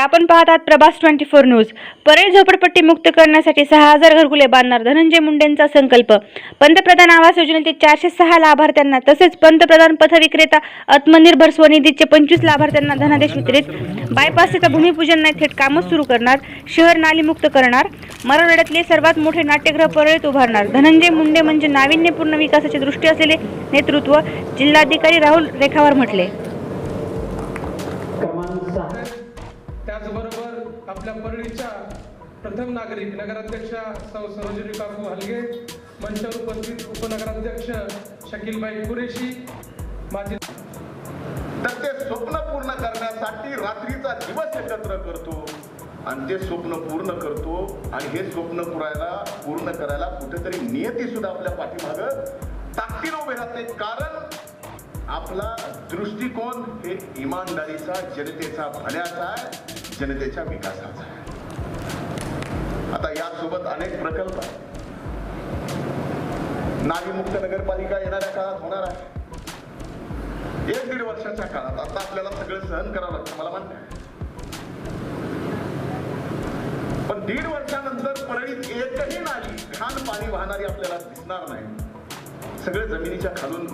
आपण पाहत आहात Prabhas twenty four news. Parli झोपडपट्टी मुक्त करण्यासाठी सहा हजार घरकुले बांधणार धनंजय मुंडेंचा संकल्प. पंतप्रधान आवास योजनेतील चारशे सहा लाभार्थ्यांना तसेच पंतप्रधान पथविक्रेता आत्मनिर्भर स्वनिधीचे पंचवीस लाभार्थ्यांना धनादेश वितरित. बायपासचं भूमिपूजन नाही थेट कामच सुरू करणार. शहर नालीमुक्त करणार. मराठवाड्यातले सर्वात मोठे नाट्यगृह परळीत उभारणार. धनंजय मुंडे म्हणजे नाविन्यपूर्ण विकासाची दृष्टी असलेले नेतृत्व जिल्हाधिकारी राहुल रेखावर म्हटले. त्याचबरोबर आपल्या परळीच्या प्रथम नागरिक नगराध्यक्षा सौ सरोजिनी काकू हलगे मंचावर उपस्थित उपनगराध्यक्ष शकीलबाई कुरेशी माझी तर ते स्वप्न पूर्ण करण्यासाठी रात्रीचा दिवस एकत्र करतो. आणि ते स्वप्न पूर्ण करतो आणि हे स्वप्न पुरायला पूर्ण करायला कुठेतरी नियती सुद्धा आपल्या पाठीमाग ताकदीनं उभे राहते. कारण आपला दृष्टिकोन हे इमानदारीचा जनतेचा भल्याचा आहे. जनतेच्या विकासाचा. आता यासोबत अनेक प्रकल्प आहेत. नागीमुक्त नगरपालिका येणाऱ्या काळात होणार आहे. एक दीड वर्षाच्या काळात आता आपल्याला सगळं सहन करावं लागतं मला मान्य आहे. पण दीड वर्षानंतर परळीत एकही नाली घाण पाणी वाहणारी आपल्याला दिसणार नाही. सगळे जमिनीच्या खालून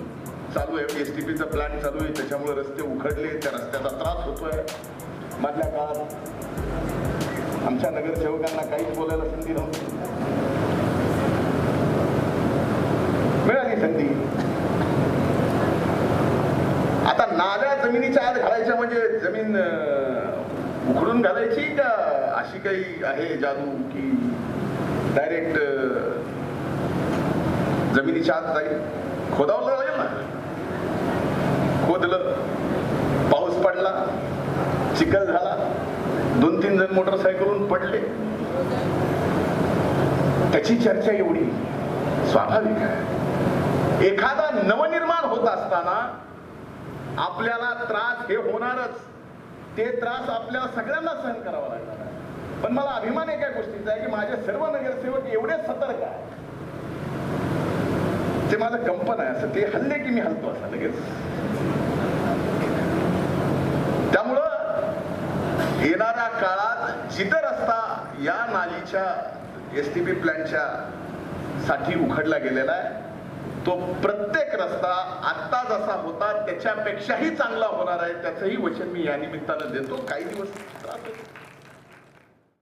चालू आहे एस टी पीचा प्लॅन चालू आहे त्याच्यामुळे रस्ते उखडले त्या रस्त्याचा त्रास होतोय. मधल्या काळात आमच्या नगरसेवकांना काहीच बोलायला संधी नव्हती. मिळाली संधी. आता नाल्या जमिनीच्या आत घालायच्या म्हणजे जमीन अं, उखडून घालायची का अशी काही आहे जादू की डायरेक्ट जमिनीच्या आत जाईल? खोदावलं तीन जण मोटरसायकलून पडले. त्याची चर्चा एवढी स्वाभाविक आहे. एखादा नवनिर्माण होत असताना आपल्याला त्रास हे होणारच. ते त्रास आपल्याला सगळ्यांना सहन करावा लागणार आहे. पण मला अभिमान एका गोष्टीचा आहे की माझे सर्व नगरसेवक एवढे सतर्क आहे ते माझं कंपन आहे असं ते हल्ले की मी हलतो असं लगेच. येणाऱ्या काळात जिथं रस्ता या नालीच्या एस टी पी प्लॅनच्या साठी उखडला गेलेला आहे तो प्रत्येक रस्ता आत्ता जसा होता त्याच्यापेक्षाही चांगला होणार आहे त्याचंही वचन मी या निमित्तानं देतो. काही दिवस त्रास